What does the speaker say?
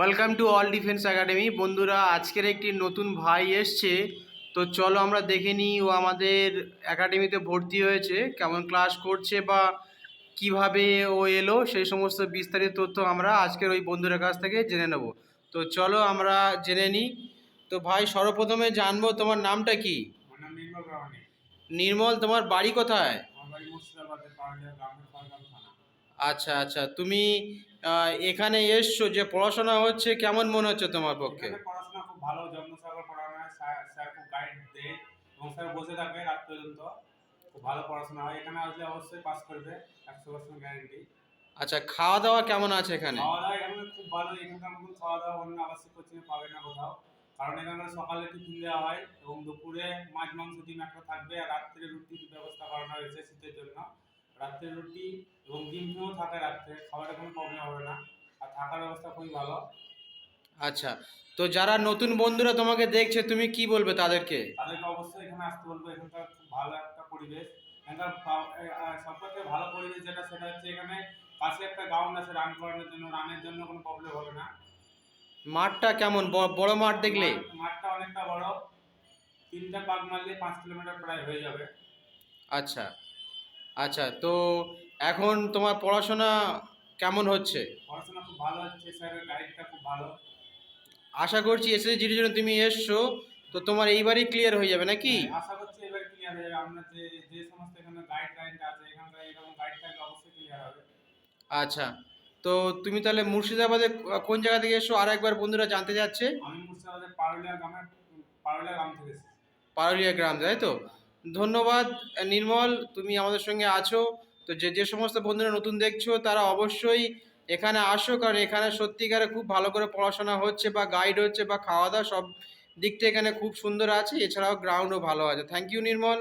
Welcome to all defence academy বন্ধুরা আজকের একটি নতুন ভাই এসছে। তো চলো আমরা দেখে নিই ও আমাদের একাডেমিতে ভর্তি হয়েছে। কেমন ক্লাস করছে বা কীভাবে ও এলো সেই সমস্ত বিস্তারিত তথ্য আমরা আজকের ওই বন্ধুর কাছ থেকে জেনে নেব। তো চলো আমরা জেনে নিই। তো ভাই সর্বপ্রথমে জানব তোমার নামটা কি? নির্মল তোমার বাড়ি কোথায়? আচ্ছা আচ্ছা। তুমি এখানে এসছো যে পড়াশোনা হচ্ছে কেমন মনে হচ্ছে তোমার পক্ষে? পড়াশোনা খুব ভালো যত্ন সহকারে পড়ানো হয়। স্যার খুব গাইড দেয় এবং স্যার বসে থাকে রাত পর্যন্ত। খুব ভালো পড়াশোনা হয়। এখানে আসলে অবশ্যই পাস করবে একশো পার্সেন্ট গ্যারেন্টি আচ্ছা খাওয়া দাওয়া কেমন আছে এখানে? খাওয়া দাওয়া এখানে খুব ভালো। এখানকার মতন খাওয়া দাওয়া অন্য আবাসিক কোচিংয়ে পাবে না কোথাও। কারণ এখানে সকালে টিফিন দেওয়া হয় এবং দুপুরে মাছ মাংস ডিম একটা থাকবে। আর রাত্রে রুটির ব্যবস্থা করানো হয়েছে শীতের জন্য। রাত্রে রুটি এবং ডিম ফিমও থাকে রাত্রে খাবারের কোনো প্রবলেম হবে না। আর থাকার ব্যবস্থা খুবই ভালো। আচ্ছা তো যারা নতুন বন্ধুরা তোমাকে দেখছে তুমি কি বলবে তাদেরকে? তাদেরকে অবশ্যই এখানে আসতে বলব। এখানকার খুব ভালো একটা পরিবেশ। এখানকার আ, সবথেকে ভালো পরিবেশ যেটা সেটা হচ্ছে এখানে পাশে একটা গ্রাউন্ড আছে রান করানোর জন্য। রানের জন্য কোনো প্রবলেম হবে না। মাঠটা কেমন? বড় মাঠ দেখলে? মাঠটা অনেকটা বড়। তিনটা পাক মারলে পাঁচ কিলোমিটার প্রায় হয়ে যাবে। আচ্ছা। আচ্ছা তো এখন তোমার পড়াশোনা কেমন হচ্ছে? পড়াশোনা খুব ভালো হচ্ছে স্যারের গাইডটা খুব ভালো। আশা করছি এসএসসি জিডির জন্য তুমি এসছো তো তোমার এইবারই ক্লিয়ার হয়ে যাবে নাকি? আশা করছি এবার ক্লিয়ার হয়ে যাবে। আমরা যে যে সমস্ত এখানে গাইড লাইন আছে এখানকার এরকম গাইড থাকলে অবশ্যই ক্লিয়ার হবে। আচ্ছা তো তুমি তাহলে মুর্শিদাবাদে কোন জায়গা থেকে এসছো? আর একবার বন্ধুরা জানতে যাচ্ছে। আমি মুর্শিদাবাদের পারুলিয়া গ্রামের পারুলিয়া গ্রাম থেকে এসেছি। পারুলিয়া গ্রাম তাই তো? ধন্যবাদ, নির্মল, তুমি আমাদের সঙ্গে আছো। তো যে যে সমস্ত বন্ধুরা নতুন দেখছ, তারা অবশ্যই এখানে আসো, কারণ এখানে সত্যিকারে খুব ভালো করে পড়াশোনা হচ্ছে বা গাইড হচ্ছে বা খাওয়া দাওয়া সব দিকটা এখানে খুব সুন্দর আছে। এছাড়াও গ্রাউন্ডও ভালো আছে। Thank you Nirmal.